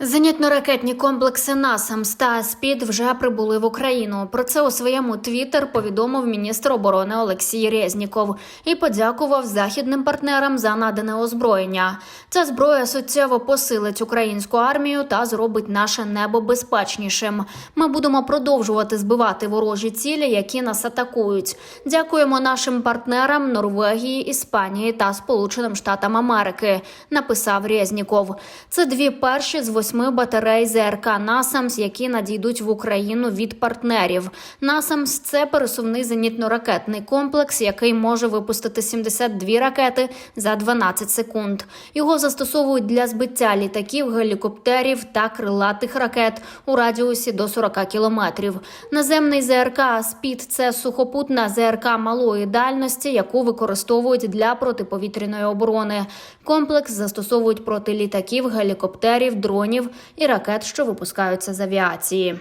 Зенітно-ракетні комплекси НАСАМС та СПІД вже прибули в Україну. Про це у своєму твіттер повідомив міністр оборони Олексій Резніков і подякував західним партнерам за надане озброєння. Ця зброя суттєво посилить українську армію та зробить наше небо безпечнішим. Ми будемо продовжувати збивати ворожі цілі, які нас атакують. Дякуємо нашим партнерам Норвегії, Іспанії та Сполученим Штатам Америки. Написав Резніков. Це дві перші з восьми батарей ЗРК «Насамс», які надійдуть в Україну від партнерів. «Насамс» – це пересувний зенітно-ракетний комплекс, який може випустити 72 ракети за 12 секунд. Його застосовують для збиття літаків, гелікоптерів та крилатих ракет у радіусі до 40 кілометрів. Наземний ЗРК «Спід» – це сухопутна ЗРК малої дальності, яку використовують для протиповітряної оборони. Комплекс застосовують проти літаків, гелікоптерів, дронів і ракет, що випускаються з авіації.